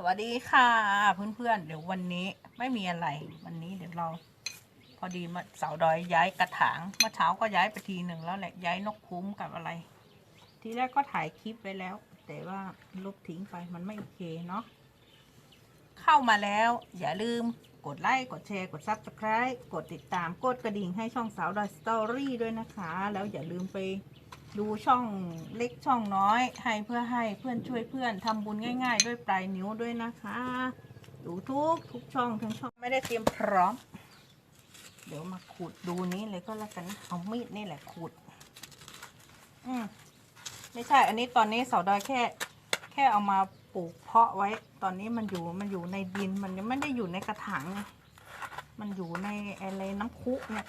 สวัสดีค่ะเพื่อนๆ เดี๋ยววันนี้ไม่มีอะไร วันนี้เดี๋ยวเรา พอดีมาเสาดอยย้ายกระถางเมื่อเช้าก็ย้ายไปทีหนึ่งแล้วแหละย้ายนกคุ้มกับอะไร ทีแรกก็ถ่ายคลิปไว้แล้ว แต่ว่าลบทิ้งไปมันไม่โอเคเนาะเข้ามาแล้ว อย่าลืมกดไลค์กดแชร์กด subscribe กดติดตามกดกระดิ่งให้ช่องสาวดอยสตอรี่ด้วยนะคะ แล้วอย่าลืมไป ดูช่องเล็กช่องน้อย ให้เพื่อให้เพื่อนช่วยเพื่อนทำบุญง่าย ๆ ด้วยปลายนิ้วด้วยนะคะ ดูทุกทุกช่องทั้งช่องไม่ได้เตรียมพร้อม เดี๋ยวมาขูดดูนี้เลยก็แล้วกันนะเอามีดนี่แหละขูด อืมไม่ใช่ อันนี้ตอนนี้เสาดอยแค่ แค่เอามาปลูกเพาะไว้ ตอนนี้มันอยู่มันอยู่ในดินมันยังไม่ได้อยู่ในกระถางไงมันอยู่ในอะไรน้ำคุเนี่ย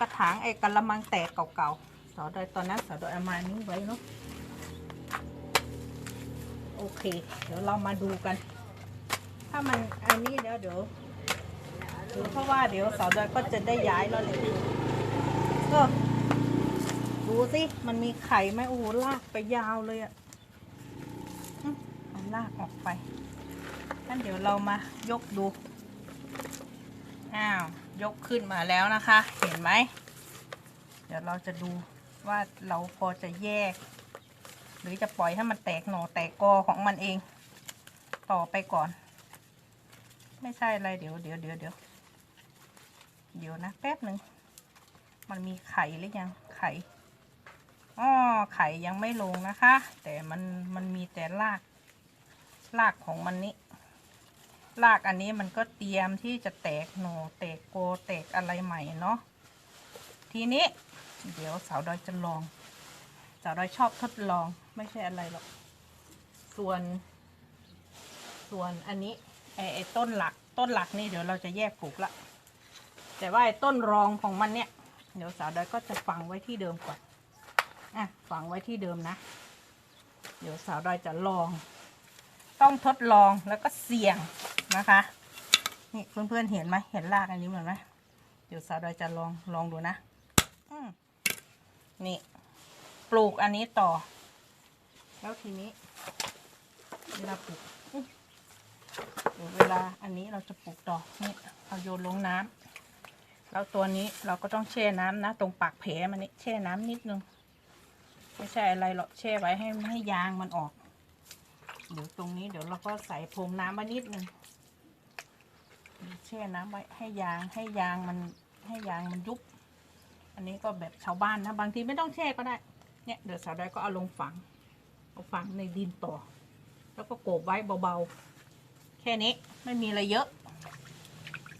กระถางไอ้กระมังแตกเก่าๆ สอดอยตอนนั้นสอดอยเอามานี้ไว้เนาะโอเค เดี๋ยวเรามาดูกัน ถ้ามันอันนี้เดี๋ยวเดี๋ยวเพราะว่าเดี๋ยวสาวดอยก็จะได้ย้ายแล้วเลยก็ดูสิมันมีไข่ไหมโอ้โหลากไปยาวเลยอะ่ะมเอาลากออกไปงั้นเดี๋ยวเรามายกดูอ้าวยกขึ้นมาแล้วนะคะ เห็นไหม เดี๋ยวเราจะดู ว่าเราพอจะแยก หรือจะปล่อยให้มันแตกหน่อแตกกอของมันเอง ต่อไปก่อน ไม่ใช่อะไรเดี๋ยวเดี๋ยวเดี๋ยวเดี๋ยวเดี๋ยวนะแป๊บหนึ่งมันมีไข่หรือยังไข่อ๋อไข่ยังไม่ลงนะคะ แต่มันมันมีแต่รากรากของมันนี้รากอันนี้มันก็เตรียมที่จะแตกหน่อแตกโกแตกอะไรใหม่เนาะทีนี้ เดี๋ยวสาวดอยจะลอง สาวดอยชอบทดลองไม่ใช่อะไรหรอก ส่วน ส่วนอันนี้ไอ้ไอต้นหลัก ต้นหลักนี่เดี๋ยวเราจะแยกปลูกละ แต่ว่าไอ้ต้นรองของมันเนี่ย เดี๋ยวสาวดอยก็จะฝังไว้ที่เดิมก่อน อะฝังไว้ที่เดิมนะ เดี๋ยวสาวดอยจะลอง ต้องทดลองแล้วก็เสี่ยงนะคะ นี่เพื่อนๆเห็นไหมเห็นรากอันนี้เหมือนไหมเดี๋ยวสาวดอยจะลองลองดูนะ อืม นี่ ปลูกอันนี้ต่อ แล้วทีนี้ เวลาปลูกเดี๋ยวเวลาอันนี้เราจะปลูกต่อนี่เอาโยนลงน้ำแล้วตัวนี้เราก็ต้องแช่น้ำนะ ตรงปากแผลมันนี่แช่น้ำนิดนึงไม่ใช่อะไรหรอกแช่ไว้ให้ให้ยางมันออก เดี๋ยวตรงนี้เดี๋ยวเราก็ใส่พรมน้ำมานิดนึงแช่น้ำไว้ให้ยางให้ยางมันให้ยางมันยุบ อันนี้ก็แบบชาวบ้านนะ บางทีไม่ต้องแช่ก็ได้ เนี่ยเดี๋ยวสาวได้ก็เอาลงฝัง เอาฝังในดินต่อ แล้วก็โกบไว้เบาๆ แค่นี้ไม่มีอะไรเยอะ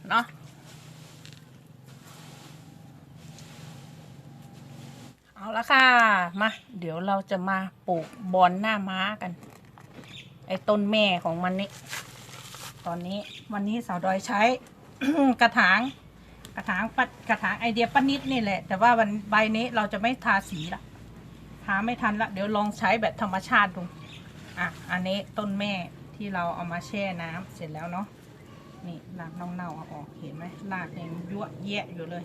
เนาะเอาละค่ะ มา เดี๋ยวเราจะมาปลูกบอนหน้าม้ากัน ไอ้ต้นแม่ของมันนี่ ตอนนี้วันนี้สาวดอยใช้ กระถาง กระถางปัดกระถางไอเดียป้านิดนี่แหละ แต่ว่าวันใบนี้เราจะไม่ทาสีละทาไม่ทันละ เดี๋ยวลองใช้แบบธรรมชาติดู อะ อันนี้ต้นแม่ที่เราเอามาแช่น้ำเสร็จแล้วเนาะ นี่รากเน่าๆเอาออกเห็นไหมรากยังยั่วแยะอยู่เลย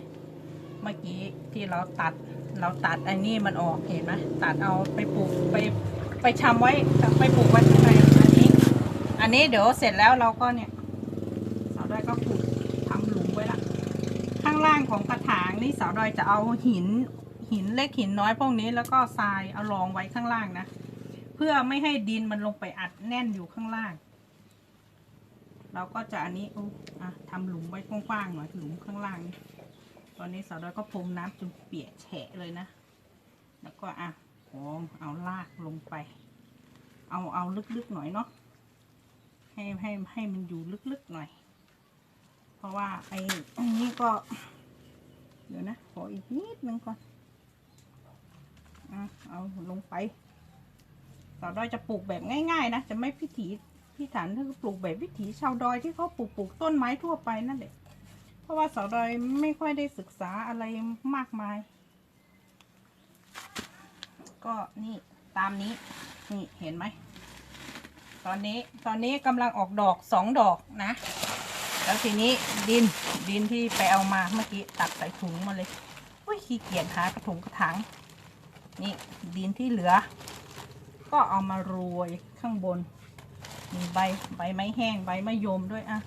เมื่อกี้ที่เราตัดเราตัดไอ้นี่มันออกเห็นไหมตัดเอาไปปลูกไปไปชำไว้ไปปลูกไว้ข้างในอันนี้ อันนี้เดี๋ยวเสร็จแล้วเราก็เนี่ยสาวดอยก็ปลูกทำหลุมไว้ละ ข้างล่างของกระถางนี่สาวดอยจะเอาหินหินเล็กหินน้อยพวกนี้แล้วก็ทรายเอารองไว้ข้างล่างนะ เพื่อไม่ให้ดินมันลงไปอัดแน่นอยู่ข้างล่าง เราก็จะอันนี้อุ๊ยอะทำหลุมไว้กว้างๆหน่อยหลุมข้างล่างนี่ตอนนี้สาวดอยก็พรมน้ำจนเปียกแฉะเลยนะ แล้วก็อะโอ้เอาลากลงไป เอาเอาลึกๆหน่อยเนาะให้ให้ให้มันอยู่ลึกๆหน่อย เพราะว่าไอ้อันนี้ก็ เดี๋ยวนะ ขออีกนิดนึงก่อนอะเอาลงไปสาวดอยจะปลูกแบบง่ายๆนะ จะไม่พิถีพิถันถ้าปลูกแบบวิถีชาวดอยที่เขาปลูกปลูกต้นไม้ทั่วไปนั่นแหละ เพราะว่าสาวดอยไม่ค่อยได้ศึกษาอะไรมากมาย ก็นี่ตามนี้ นี่เห็นไหม ตอนนี้ตอนนี้กำลังออกดอกสองดอกนะ แล้วทีนี้ดินดินที่ไปเอามาเมื่อกี้ตักใส่ถุงมาเลยอุ้ยขี้เกียจหากระถุงกระถางนี่ดินที่เหลือ ก็เอามาโรยข้างบนมีใบใบไม้แห้งใบมะยมด้วยอะ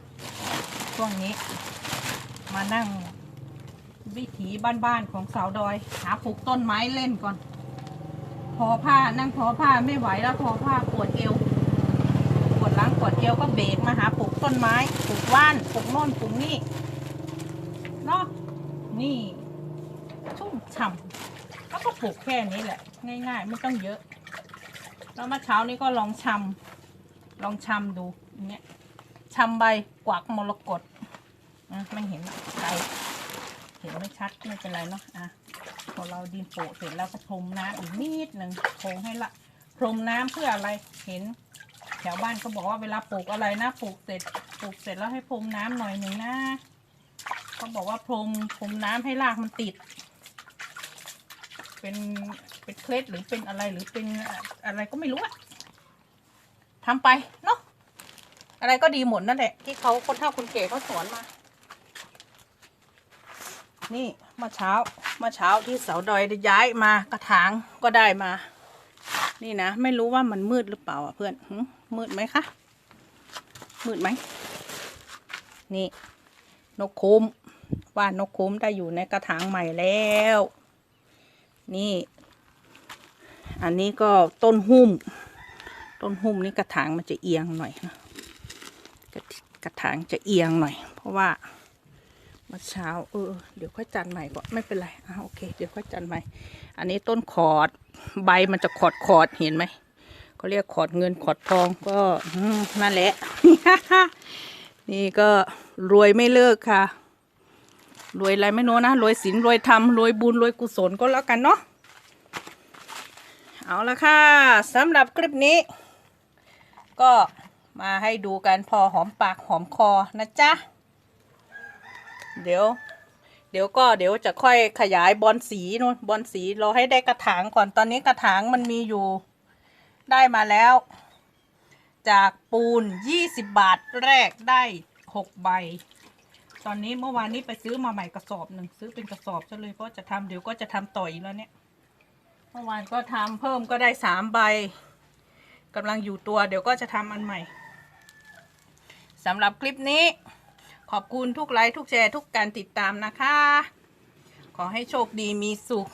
ช่วงนี้ มานั่งวิถีบ้านๆของสาวดอย หาปลูกต้นไม้เล่นก่อน พอผ้านั่งพอผ้าไม่ไหวแล้วพอผ้าปวดเอวปวดหลังปวดเอวก็เบรกมาหาปลูก ต้นไม้ปลูกว่านปลูกโน่นปลูกนี่เนาะนี่ ชุ่มฉ่ำแล้วก็ปลูกแค่นี้แหละ ง่ายๆ ไม่ต้องเยอะ แล้วเมื่อเช้านี้ก็ลองชำลองชำดูเงี้ยชำใบกวักมรกตอะไม่เห็นไกลเห็นไม่ชัดไม่เป็นไรเนาะอะพอเราดินโปะเสร็จแล้วก็พรมน้ำอีกนิดหนึ่งโพงให้ละพรมน้ำเพื่ออะไรเห็น แถวบ้านเขาบอกว่าเวลาปลูกอะไรนะปลูกเสร็จปลูกเสร็จแล้วให้พรมน้ำหน่อยหนึ่งนะเขาบอกว่าพรมพรมน้ำให้รากมันติด เป็นเป็นเคล็ดหรือเป็นอะไรหรือเป็นอะไรก็ไม่รู้อะทำไปเนาะอะไรก็ดีหมดนั่นแหละ ที่เขาคนเฒ่าคนแก่เขาสอนมา นี่มื่อเช้ามื่อเช้าที่เสาดอยได้ย้ายมากระถางก็ได้มา นี่นะ ไม่รู้ว่ามันมืดหรือเปล่าอะเพื่อนมืดไหมคะ มืดไหม นี่ นกคุ้ม ว่านกคุ้มได้อยู่ในกระถางใหม่แล้ว นี่ อันนี้ก็ต้นหุ้ม ต้นหุ้มนี่กระถางมันจะเอียงหน่อยนะกระถางจะเอียงหน่อย เพราะว่า มื่อเช้าเออเดี๋ยวค่อยจัดใหม่ก่อนไม่เป็นไรอะโอเคเดี๋ยวค่อยจัดใหม่ อันนี้ต้นขอดใบมันจะขอดขอดเห็นไหมเขาเรียกขอดเงินขอดทองก็นั่นแหละ นี่ก็รวยไม่เลิกค่ะ รวยอะไรไม่รู้นะรวยศีลรวยธรรมรวยบุญรวยกุศลก็แล้วกันเนาะเอาละค่ะสำหรับคลิปนี้ ก็มาให้ดูกันพอหอมปากหอมคอนะจ๊ะ เดี๋ยว เดี๋ยวก็เดี๋ยวจะค่อยขยายบอลสีนู่นบอลสีเราให้ได้กระถางก่อนตอนนี้กระถางมันมีอยู่ได้มาแล้ว จากปูน 20 บาทแรกได้ 6 ใบ ตอนนี้เมื่อวานนี้ไปซื้อมาใหม่กระสอบหนึ่งซื้อเป็นกระสอบซะเลยเพราะจะทำเดี๋ยวก็จะทำต่ออีกแล้วเนี่ยเมื่อวานก็ทำเพิ่มก็ได้สามใบกำลังอยู่ตัวเดี๋ยวก็จะทำอันใหม่สำหรับคลิปนี้ ขอบคุณทุกไลค์ทุกแชร์ทุกการติดตามนะคะ ขอให้โชคดีมีสุข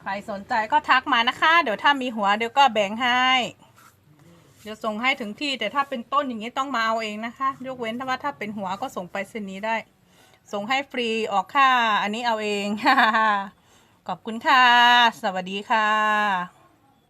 ใครสนใจก็ทักมานะคะ เดี๋ยวถ้ามีหัวเดี๋ยวก็แบ่งให้ เดี๋ยวส่งให้ถึงที่แต่ถ้าเป็นต้นอย่างนี้ต้องมาเอาเองนะคะ ยกเว้นถ้าว่าถ้าเป็นหัวก็ส่งไปเส้นนี้ได้ ส่งให้ฟรีออกค่า อันนี้เอาเองขอบคุณค่ะ สวัสดีค่ะ